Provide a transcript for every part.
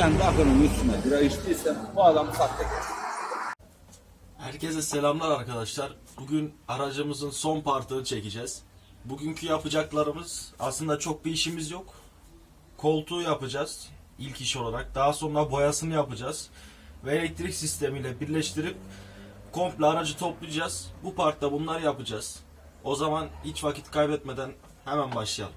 Ben rakının üstüne bira içtiysem bu adam sahtekar. Herkese selamlar arkadaşlar. Bugün aracımızın son partını çekeceğiz. Bugünkü yapacaklarımız aslında çok bir işimiz yok. Koltuğu yapacağız ilk iş olarak. Daha sonra boyasını yapacağız. Ve elektrik sistemiyle birleştirip komple aracı toplayacağız. Bu partta bunları yapacağız. O zaman hiç vakit kaybetmeden hemen başlayalım.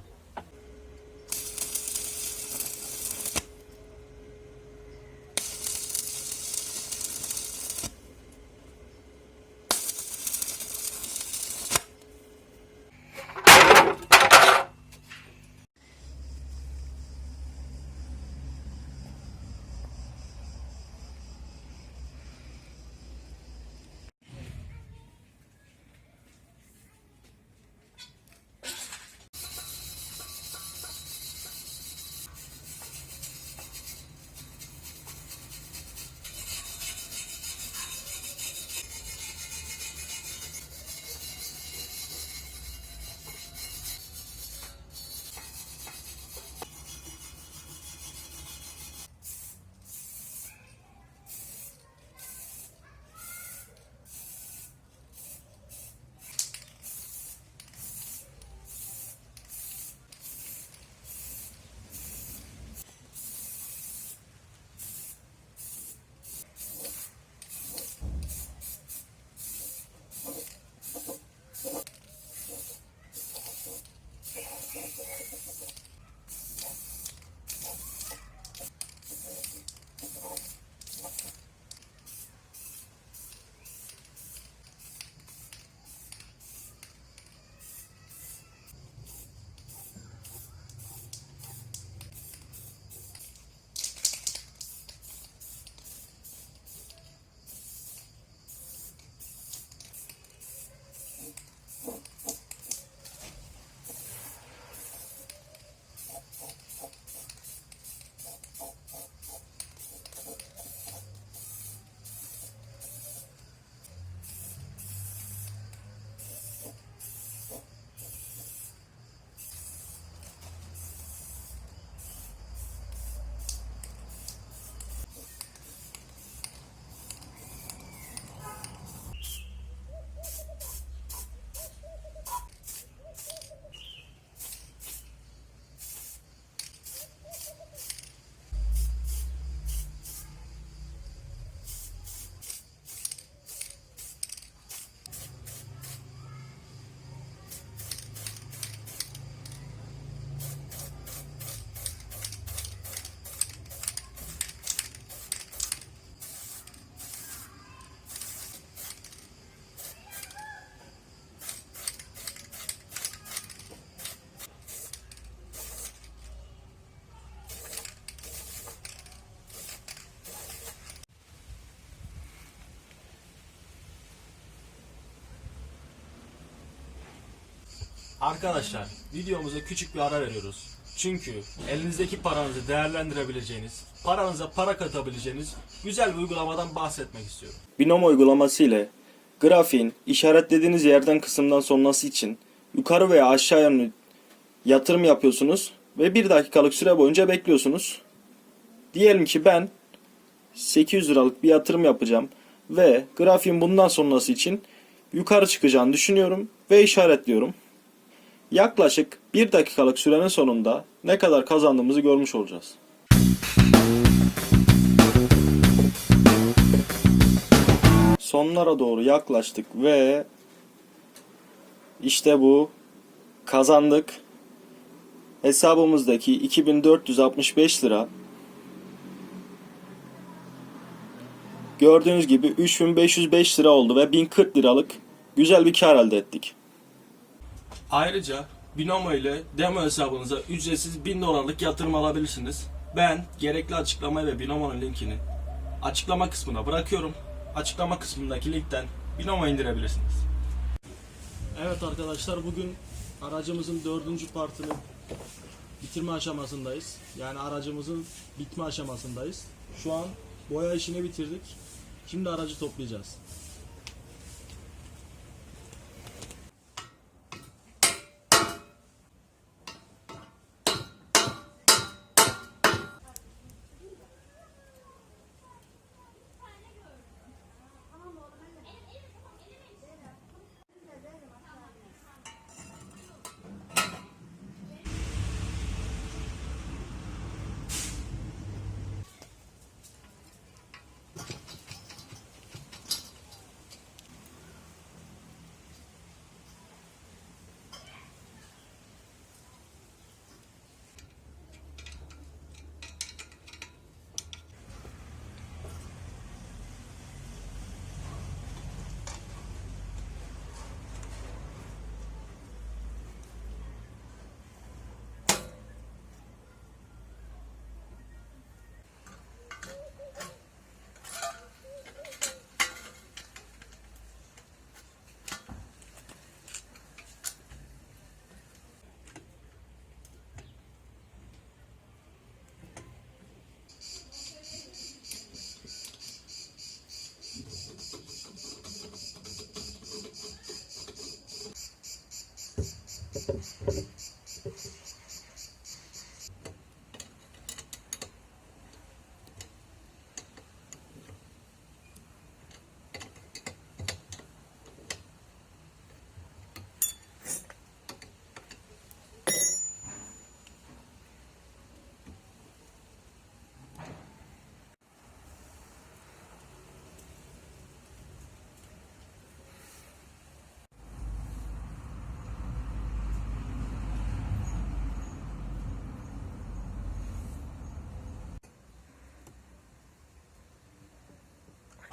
Arkadaşlar videomuza küçük bir ara veriyoruz. Çünkü elinizdeki paranızı değerlendirebileceğiniz, paranıza para katabileceğiniz güzel bir uygulamadan bahsetmek istiyorum. Binom uygulaması ile grafiğin işaretlediğiniz yerden kısımdan sonrası için yukarı veya aşağı yönlü yatırım yapıyorsunuz ve bir dakikalık süre boyunca bekliyorsunuz. Diyelim ki ben 800 liralık bir yatırım yapacağım ve grafiğin bundan sonrası için yukarı çıkacağını düşünüyorum ve işaretliyorum. Yaklaşık bir dakikalık sürenin sonunda ne kadar kazandığımızı görmüş olacağız. Sonlara doğru yaklaştık ve işte bu kazandık. Hesabımızdaki 2465 lira gördüğünüz gibi 3505 lira oldu ve 1040 liralık güzel bir kar elde ettik. Ayrıca Binomo ile demo hesabınıza ücretsiz 1000 dolarlık yatırım alabilirsiniz. Ben gerekli açıklamayı ve Binomo'nun linkini açıklama kısmına bırakıyorum. Açıklama kısmındaki linkten Binomo indirebilirsiniz. Evet arkadaşlar bugün aracımızın dördüncü partını bitirme aşamasındayız. Yani aracımızın bitme aşamasındayız. Şu an boya işini bitirdik. Şimdi aracı toplayacağız.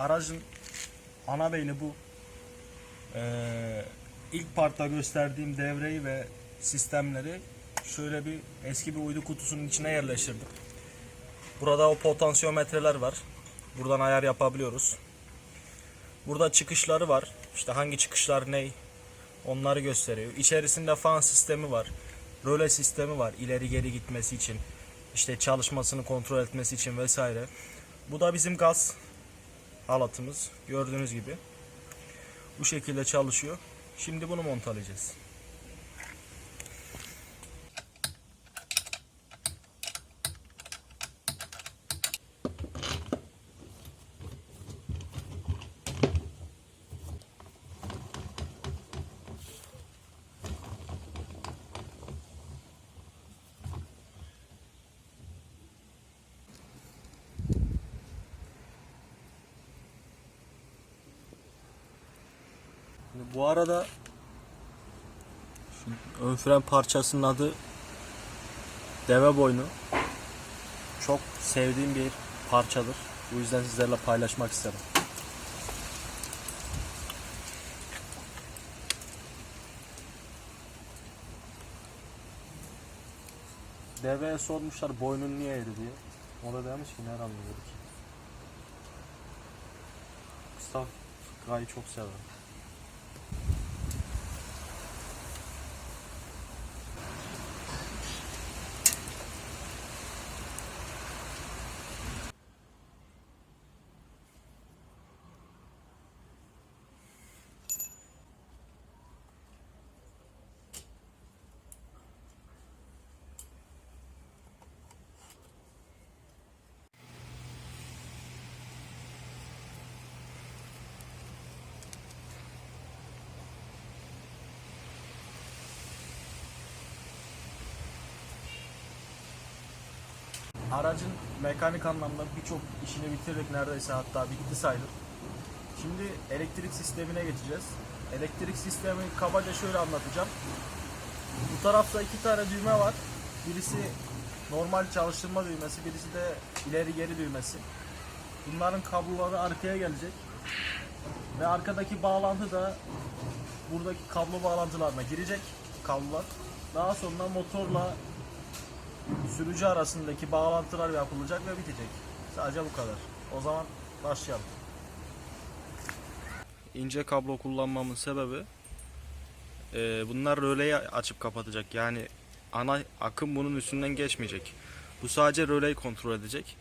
Aracın ana beyni bu. Ee, ilk partta gösterdiğim devreyi ve sistemleri şöyle bir eski bir uydu kutusunun içine yerleştirdim. Burada o potansiyometreler var. Buradan ayar yapabiliyoruz. Burada çıkışları var. İşte hangi çıkışlar ne onları gösteriyor. İçerisinde fan sistemi var. Röle sistemi var. ileri geri gitmesi için. işte çalışmasını kontrol etmesi için vesaire. Bu da bizim gaz halatımız gördüğünüz gibi bu şekilde çalışıyor. Şimdi bunu montalayacağız. Şimdi bu arada ön fren parçasının adı deve boynu. Çok sevdiğim bir parçadır. Bu yüzden sizlerle paylaşmak istedim. Deveye sormuşlar boynun niye eğri diye. O da demiş ki nereden biliyorduk. Mustafa Gayı çok severim. Aracın mekanik anlamda birçok işini bitirdik neredeyse hatta bitti sayılır. Şimdi elektrik sistemine geçeceğiz. Elektrik sistemi kabaca şöyle anlatacağım. Bu tarafta iki tane düğme var. Birisi normal çalıştırma düğmesi, birisi de ileri geri düğmesi. Bunların kabloları arkaya gelecek. Ve arkadaki bağlantı da buradaki kablo bağlantılarına girecek kablolar. Daha sonra motorla sürücü arasındaki bağlantılar yapılacak ve bitecek. Sadece bu kadar. O zaman başlayalım. İnce kablo kullanmamın sebebi e, bunlar röleyi açıp kapatacak. Yani ana akım bunun üstünden geçmeyecek. Bu sadece röleyi kontrol edecek.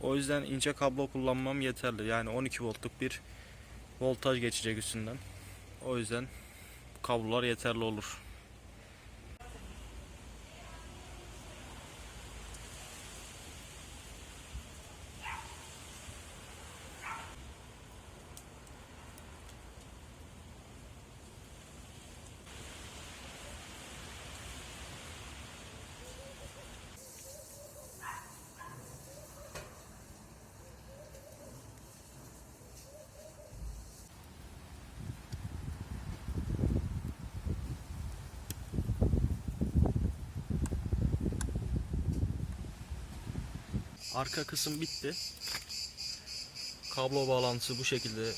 O yüzden ince kablo kullanmam yeterli. Yani 12 voltluk bir voltaj geçecek üstünden. O yüzden kablolar yeterli olur. Arka kısım bitti. Kablo bağlantısı bu şekilde.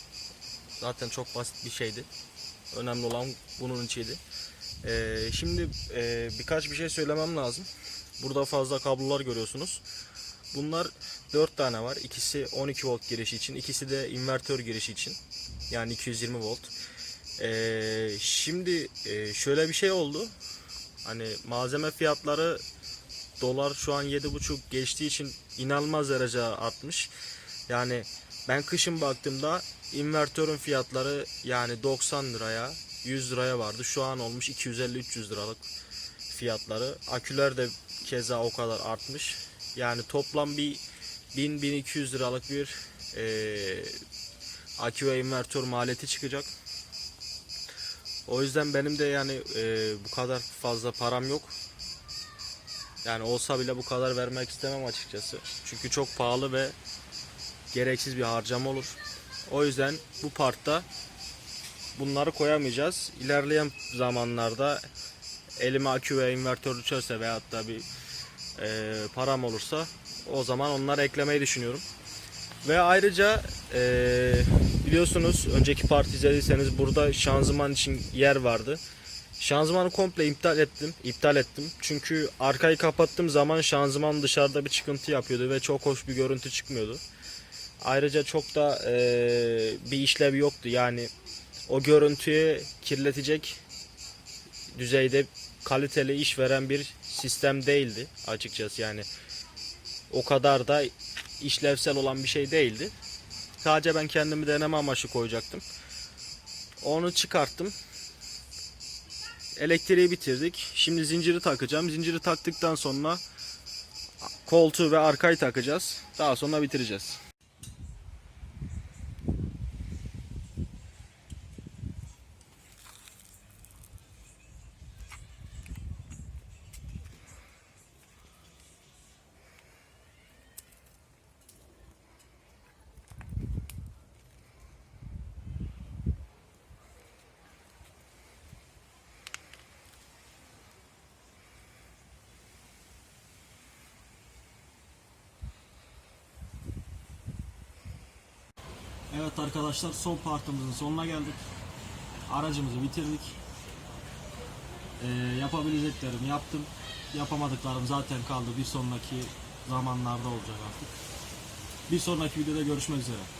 Zaten çok basit bir şeydi. Önemli olan bunun içiydi. Ee, şimdi e, birkaç bir şey söylemem lazım. Burada fazla kablolar görüyorsunuz. Bunlar 4 tane var. İkisi 12 volt girişi için, ikisi de invertör girişi için. Yani 220 volt. Ee, şimdi e, şöyle bir şey oldu. Hani malzeme fiyatları dolar şu an 7.5 geçtiği için inanılmaz derece artmış. Yani ben kışın baktığımda invertörün fiyatları yani 90 liraya 100 liraya vardı. Şu an olmuş 250-300 liralık fiyatları. Aküler de keza o kadar artmış. Yani toplam bir 1000-1200 liralık bir eee akü ve invertör maliyeti çıkacak. O yüzden benim de yani eee, bu kadar fazla param yok. Yani olsa bile bu kadar vermek istemem açıkçası. Çünkü çok pahalı ve gereksiz bir harcama olur. O yüzden bu partta bunları koyamayacağız. İlerleyen zamanlarda elime akü ve invertör düşerse veyahut da bir e, param olursa o zaman onları eklemeyi düşünüyorum. Ve ayrıca e, biliyorsunuz önceki parti izlediyseniz burada şanzıman için yer vardı. Şanzımanı komple iptal ettim. iptal ettim. Çünkü arkayı kapattığım zaman şanzıman dışarıda bir çıkıntı yapıyordu ve çok hoş bir görüntü çıkmıyordu. Ayrıca çok da e, bir işlev yoktu. Yani o görüntüyü kirletecek düzeyde kaliteli iş veren bir sistem değildi açıkçası yani. O kadar da işlevsel olan bir şey değildi. Sadece ben kendimi deneme amaçlı koyacaktım. Onu çıkarttım. Elektriği bitirdik. Şimdi zinciri takacağım. Zinciri taktıktan sonra koltuğu ve arkayı takacağız. Daha sonra bitireceğiz. Evet arkadaşlar son partımızın sonuna geldik. Aracımızı bitirdik. Ee, yapabileceklerimi yaptım. Yapamadıklarım zaten kaldı. Bir sonraki zamanlarda olacak artık. Bir sonraki videoda görüşmek üzere.